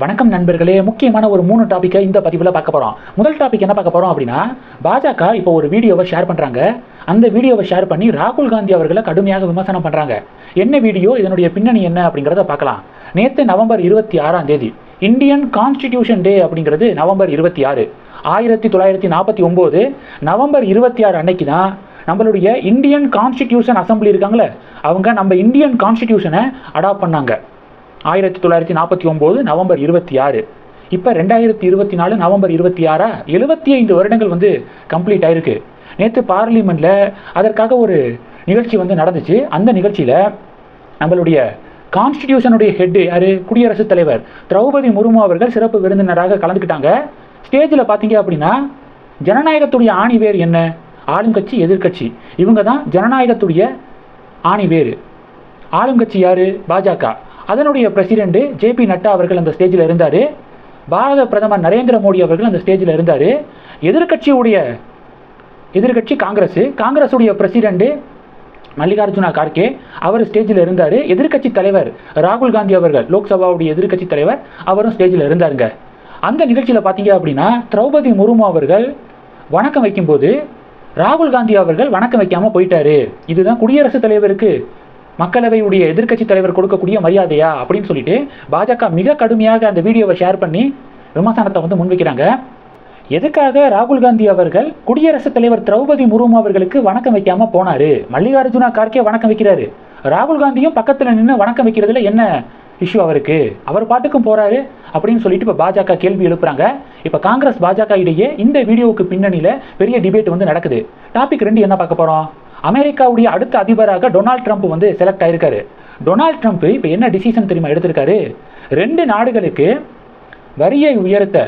வணக்கம் நண்பர்களே. முக்கியமான ஒரு மூணு டாப்பிக்கை இந்த பதிவில் பார்க்க போகிறோம் முதல் டாபிக் என்ன பார்க்க போகிறோம் அப்படின்னா பாஜக இப்போ ஒரு வீடியோவை ஷேர் பண்ணுறாங்க அந்த வீடியோவை ஷேர் பண்ணி ராகுல் காந்தி அவர்களை கடுமையாக விமர்சனம் பண்ணுறாங்க என்ன வீடியோ? இதனுடைய பின்னணி என்ன அப்படிங்கிறத பார்க்கலாம். நேற்று நவம்பர் இருபத்தி ஆறாம் தேதி இந்தியன் கான்ஸ்டிடியூஷன் டே அப்படிங்கிறது நவம்பர் இருபத்தி ஆறு. ஆயிரத்தி தொள்ளாயிரத்தி நாற்பத்தி ஒம்பது நவம்பர் இருபத்தி ஆறு அன்னைக்கு தான் நம்மளுடைய இந்தியன் கான்ஸ்டிடியூஷன் அசம்பிளி இருக்காங்களே அவங்க நம்ம இந்தியன் கான்ஸ்டிடியூஷனை அடாப்ட் பண்ணாங்க. ஆயிரத்தி தொள்ளாயிரத்தி நாற்பத்தி ஒம்பது நவம்பர் இருபத்தி ஆறு. இப்போ ரெண்டாயிரத்தி இருபத்தி நாலு நவம்பர் இருபத்தி ஆறா? எழுபத்தி ஐந்து வருடங்கள் வந்து கம்ப்ளீட் ஆயிருக்கு. நேற்று பார்லிமெண்ட்டில் அதற்காக ஒரு நிகழ்ச்சி வந்து நடந்துச்சு. அந்த நிகழ்ச்சியில் நம்மளுடைய கான்ஸ்டிடியூஷனுடைய ஹெட்டு யார்? குடியரசுத் தலைவர் திரௌபதி முர்மு அவர்கள் சிறப்பு விருந்தினராக கலந்துக்கிட்டாங்க. ஸ்டேஜில் பார்த்தீங்க அப்படின்னா ஜனநாயகத்துடைய ஆணி வேர் என்ன? ஆளுங்கட்சி எதிர்க்கட்சி இவங்க தான் ஜனநாயகத்துடைய ஆணி வேறு. ஆளுங்கட்சி யாரு? பாஜக. அதனுடைய பிரசிடென்ட் ஜேபி நட்டா அவர்கள் அந்த ஸ்டேஜில் இருந்தார். பாரத பிரதமர் நரேந்திர மோடி அவர்கள் அந்த ஸ்டேஜில் இருந்தார். எதிர்க்கட்சியுடைய எதிர்க்கட்சி காங்கிரஸ் காங்கிரஸுடைய பிரசிடென்ட் மல்லிகார்ஜுனா கார்கே அவர் ஸ்டேஜில் இருந்தார். எதிர்க்கட்சி தலைவர் ராகுல் காந்தி அவர்கள் லோக்சபாவுடைய எதிர்க்கட்சி தலைவர் அவரும் ஸ்டேஜில் இருந்தாருங்க. அந்த நிகழ்ச்சியில் பார்த்தீங்க அப்படின்னா திரௌபதி முர்மு அவர்கள் வணக்கம் வைக்கும்போது ராகுல் காந்தி அவர்கள் வணக்கம் வைக்காமல் போயிட்டாரு. இதுதான் குடியரசுத் தலைவருக்கு மக்களவையுடைய எதிர்க்கட்சி தலைவர் கொடுக்கக்கூடிய மரியாதையா அப்படின்னு சொல்லிட்டு பாஜக மிக கடுமையாக அந்த வீடியோவை ஷேர் பண்ணி விமர்சனத்தை வந்து முன்வைக்கிறாங்க. எதுக்காக ராகுல் காந்தி அவர்கள் குடியரசுத் தலைவர் திரௌபதி முர்மு அவர்களுக்கு வணக்கம் வைக்காம போனாரு? மல்லிகார்ஜுனா கார்கே வணக்கம் வைக்கிறாரு. ராகுல் காந்தியும் பக்கத்துல நின்று வணக்கம் வைக்கிறதுல என்ன இஷ்யூ அவருக்கு? அவர் பாட்டுக்கும் போறாரு அப்படின்னு சொல்லிட்டு இப்போ பாஜக கேள்வி எழுப்புறாங்க. இப்போ காங்கிரஸ் பாஜக இடையே இந்த வீடியோவுக்கு பின்னணியில பெரிய டிபேட் வந்து நடக்குது. டாபிக் ரெண்டு என்ன பார்க்க போறோம்? அமெரிக்காவுடைய அடுத்த அதிபராக டொனால்ட் ட்ரம்ப் வந்து செலக்ட் ஆயிருக்காரு. டொனால்ட் ட்ரம்ப் இப்போ என்ன டிசிஷன் தெரியுமா எடுத்திருக்காரு? ரெண்டு நாடுகளுக்கு வரியை உயர்த்த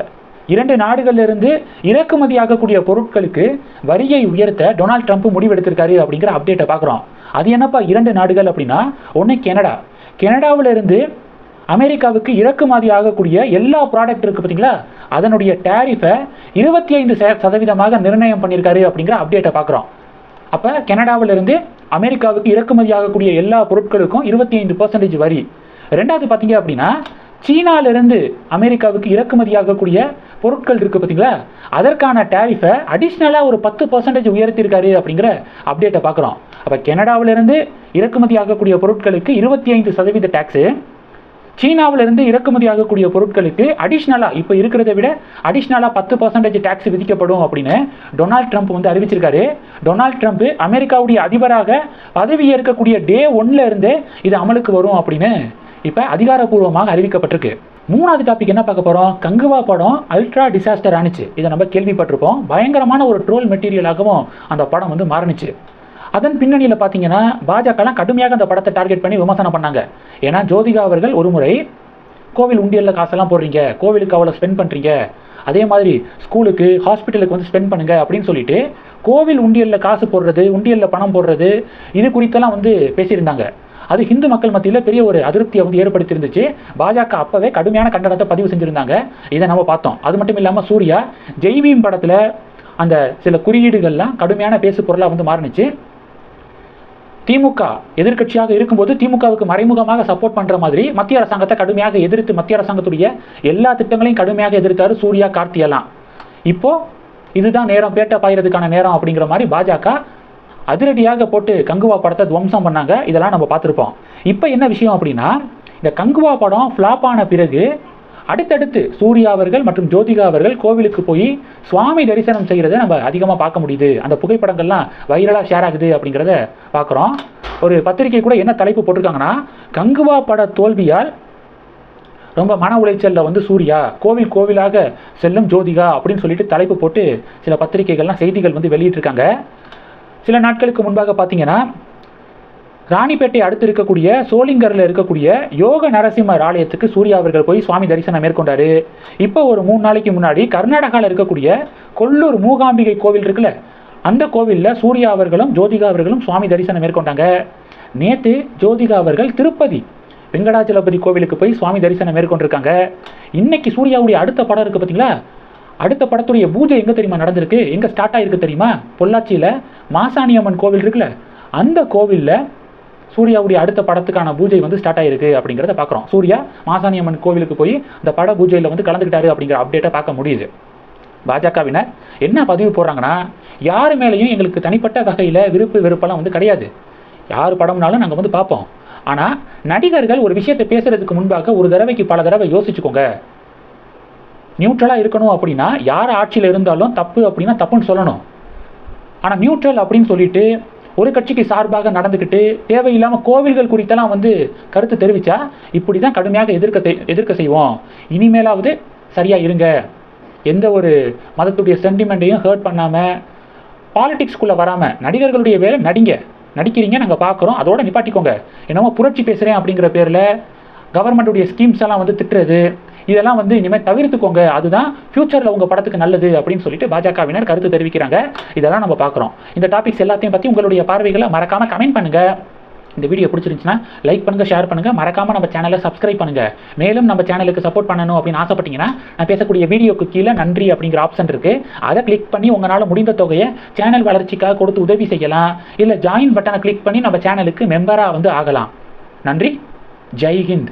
இரண்டு நாடுகளிலிருந்து இறக்குமதி ஆகக்கூடிய பொருட்களுக்கு வரியை உயர்த்த டொனால்ட் ட்ரம்ப் முடிவெடுத்திருக்காரு அப்படிங்கிற அப்டேட்டை பார்க்குறோம். அது என்னப்பா இரண்டு நாடுகள் அப்படின்னா? ஒன்று கனடா. கனடாவில் இருந்து அமெரிக்காவுக்கு இறக்குமதி ஆகக்கூடிய எல்லா ப்ராடக்ட் இருக்குது பார்த்தீங்களா அதனுடைய டேரிஃபை இருபத்தி ஐந்து சதவீதமாக நிர்ணயம் பண்ணியிருக்காரு அப்படிங்கிற அப்டேட்டை பார்க்குறோம். அப்போ கனடாவிலிருந்து அமெரிக்காவுக்கு இறக்குமதி ஆகக்கூடிய எல்லா பொருட்களுக்கும் இருபத்தி ஐந்து பர்சன்டேஜ் வரி. ரெண்டாவது பார்த்தீங்க அப்படின்னா சீனாவிலிருந்து அமெரிக்காவுக்கு இறக்குமதி ஆகக்கூடிய பொருட்கள் இருக்குது பார்த்தீங்களா அதற்கான டேரிஃபை அடிஷ்னலாக ஒரு பத்து பர்சன்டேஜ் உயர்த்தியிருக்காரு அப்படிங்கிற அப்டேட்டை பார்க்குறோம் அப்போ கனடாவிலிருந்து இறக்குமதி ஆகக்கூடிய பொருட்களுக்கு இருபத்தி ஐந்து சதவீத டேக்ஸு சீனாவிலிருந்து இறக்குமதி ஆகக்கூடிய பொருட்களுக்கு அடிஷ்னலாக இப்போ இருக்கிறத விட அடிஷ்னலாக பத்து பர்சன்டேஜ் டேக்ஸ் விதிக்கப்படும் அப்படின்னு டொனால்ட் ட்ரம்ப் வந்து அறிவிச்சிருக்காரு. டொனால்ட் ட்ரம்ப் அமெரிக்காவுடைய அதிபராக பதவி ஏற்கக்கூடிய டே ஒன்ல இருந்தே இது அமலுக்கு வரும் அப்படின்னு இப்போ அதிகாரப்பூர்வமாக அறிவிக்கப்பட்டிருக்கு. மூணாவது டாபிக் என்ன பார்க்க போகிறோம் கங்குவா படம் அல்ட்ரா டிசாஸ்டர் ஆனிச்சு. இதை நம்ம கேள்விப்பட்டிருப்போம். பயங்கரமான ஒரு ட்ரோல் மெட்டீரியலாகவும் அந்த படம் வந்து மாறினுச்சு. அதன் பின்னணியில் பார்த்தீங்கன்னா பாஜகலாம் கடுமையாக அந்த படத்தை டார்கெட் பண்ணி விமர்சனம் பண்ணாங்க. ஏன்னா ஜோதிகா அவர்கள் ஒரு முறை கோவில் உண்டியலில் காசெல்லாம் போடுறீங்க கோவிலுக்கு அவ்வளோ ஸ்பெண்ட் பண்ணுறீங்க அதே மாதிரி ஸ்கூலுக்கு ஹாஸ்பிட்டலுக்கு வந்து ஸ்பெண்ட் பண்ணுங்க அப்படின்னு சொல்லிட்டு கோவில் உண்டியலில் காசு போடுறது உண்டியலில் பணம் போடுறது இது குறித்தெல்லாம் வந்து பேசியிருந்தாங்க. அது ஹிந்து மக்கள் மத்தியில் பெரிய ஒரு அதிருப்தியை வந்து ஏற்படுத்தியிருந்துச்சு. பாஜக அப்போவே கடுமையான கண்டனத்தை பதிவு செஞ்சுருந்தாங்க. இதை நம்ம பார்த்தோம். அது மட்டும் இல்லாமல் சூர்யா ஜெய்பீம் படத்தில் அந்த சில குறியீடுகள்லாம் கடுமையான பேசு பொருளாக வந்து மாறினுச்சு. திமுக எதிர்க்கட்சியாக இருக்கும்போது திமுகவுக்கு மறைமுகமாக சப்போர்ட் பண்ற மாதிரி மத்திய அரசாங்கத்தை கடுமையாக எதிர்த்து மத்திய அரசாங்கத்துடைய எல்லா திட்டங்களையும் கடுமையாக எதிர்த்தாரு சூர்யா கார்த்தியெல்லாம் இப்போ இதுதான் நேரம் பேட்ட பாயிறதுக்கான நேரம் அப்படிங்கிற மாதிரி பாஜக அதிரடியாக போட்டு கங்குவா படத்தை துவம்சம் பண்ணாங்க. இதெல்லாம் நம்ம பார்த்துருப்போம். இப்போ என்ன விஷயம் அப்படின்னா இந்த கங்குவா படம் ஃப்ளாப் ஆன பிறகு அடுத்தடுத்து சூர்யா அவர்கள் மற்றும் ஜோதிகா அவர்கள் கோவிலுக்கு போய் சுவாமி தரிசனம் செய்கிறத நம்ம அதிகமாக பார்க்க முடியுது. அந்த புகைப்படங்கள்லாம் வைரலாக ஷேர் ஆகுது அப்படிங்கிறத பார்க்குறோம். ஒரு பத்திரிகை கூட என்ன தலைப்பு போட்டிருக்காங்கன்னா கங்குவா பட தோல்வியால் ரொம்ப மன உளைச்சலில் வந்து சூர்யா கோவில் கோவிலாக செல்லும் ஜோதிகா அப்படின்னு சொல்லிட்டு தலைப்பு போட்டு சில பத்திரிகைகள்லாம் செய்திகள் வந்து வெளியிட்டிருக்காங்க. சில நாட்களுக்கு முன்பாக பார்த்தீங்கன்னா ராணிப்பேட்டை அடுத்து இருக்கக்கூடிய சோளிங்கரில் இருக்கக்கூடிய யோக நரசிம்மர் ஆலயத்துக்கு சூர்யா அவர்கள் போய் சுவாமி தரிசனம் மேற்கொண்டாரு. இப்போ ஒரு மூணு நாளைக்கு முன்னாடி கர்நாடகாவில் இருக்கக்கூடிய கொல்லூர் மூகாம்பிகை கோவில் இருக்குல்ல அந்த கோவிலில் சூர்யா அவர்களும் ஜோதிகா அவர்களும் சுவாமி தரிசனம் மேற்கொண்டாங்க. நேற்று ஜோதிகா அவர்கள் திருப்பதி வெங்கடாச்சலபதி கோவிலுக்கு போய் சுவாமி தரிசனம் மேற்கொண்டிருக்காங்க. இன்னைக்கு சூர்யாவுடைய அடுத்த படம் இருக்குது பார்த்தீங்களா அடுத்த படத்துடைய பூஜை எங்கே தெரியுமா நடந்திருக்கு? எங்கே ஸ்டார்ட் ஆகிருக்கு தெரியுமா? பொள்ளாச்சியில் மாசாணியம்மன் கோவில் இருக்குல்ல அந்த கோவிலில் சூர்யாவுடைய அடுத்த படத்துக்கான பூஜை வந்து ஸ்டார்ட் ஆயிருக்கு அப்படிங்கிறத பார்க்குறோம். சூர்யா மாசாணி அம்மன் கோவிலுக்கு போய் இந்த பட பூஜையில் வந்து கலந்துக்கிட்டாரு அப்படிங்கிற அப்டேட்டை பார்க்க முடியுது. பாஜகவினர் என்ன பதிவு போடுறாங்கன்னா யார் மேலேயும் எங்களுக்கு தனிப்பட்ட வகையில் விருப்பு வெறுப்பெல்லாம் வந்து கிடையாது. யார் படம்னாலும் நாங்கள் வந்து பார்ப்போம். ஆனால் நடிகர்கள் ஒரு விஷயத்தை பேசுறதுக்கு முன்பாக ஒரு தடவைக்கு பல தடவை யோசிச்சுக்கோங்க. நியூட்ரலாக இருக்கணும் அப்படின்னா யார் ஆட்சியில் இருந்தாலும் தப்பு அப்படின்னா தப்புன்னு சொல்லணும். ஆனால் நியூட்ரல் அப்படின்னு சொல்லிட்டு ஒரு கட்சிக்கு சார்பாக நடந்துக்கிட்டு தேவையில்லாமல் கோவில்கள் குறித்தெல்லாம் வந்து கருத்து தெரிவித்தா இப்படி தான் கடுமையாக எதிர்க்க எதிர்க்க செய்வோம். இனிமேலாவது சரியாக இருங்க. எந்த ஒரு மதத்துடைய சென்டிமெண்ட்டையும் ஹர்ட் பண்ணாமல் பாலிடிக்ஸ்குள்ளே வராமல் நடிகர்களுடைய வேலை நடிங்க. நடிக்கிறீங்க நாங்கள் பார்க்குறோம் அதோட நிப்பாட்டிக்கோங்க. என்னமோ புரட்சி பேசுகிறேன் அப்படிங்கிற பேரில் கவர்மெண்ட்டுடைய ஸ்கீம்ஸ் எல்லாம் வந்து திட்டுறது இதெல்லாம் வந்து இனிமேல் தவிர்த்துக்கோங்க. அதுதான் ஃப்யூச்சரில் உங்கள் படத்துக்கு நல்லது அப்படின்னு சொல்லிட்டு பாஜகவினர் கருத்து தெரிவிக்கிறாங்க. இதெல்லாம் நம்ம பார்க்குறோம். இந்த டாபிக்ஸ் எல்லாத்தையும் பற்றி உங்களுடைய பார்வைகளை மறக்காமல் கமெண்ட் பண்ணுங்கள் இந்த வீடியோ பிடிச்சிருந்துச்சுன்னா லைக் பண்ணுங்கள் ஷேர் பண்ணுங்கள் மறக்காமல் நம்ம சேனலை சப்ஸ்கிரைப் பண்ணுங்கள் மேலும் நம்ம சேனலுக்கு சப்போர்ட் பண்ணணும் அப்படின்னு ஆசைப்பட்டீங்கன்னா நான் பேசக்கூடிய வீடியோக்கு கீழே நன்றி அப்படிங்கிற ஆப்ஷன் இருக்குது அதை கிளிக் பண்ணி உங்களால் முடிந்த தொகையை சேனல் வளர்ச்சிக்காக கொடுத்து உதவி செய்யலாம். இல்லை ஜாயின் பட்டனை கிளிக் பண்ணி நம்ம சேனலுக்கு மெம்பராக வந்து ஆகலாம். நன்றி. ஜெய் ஹிந்த்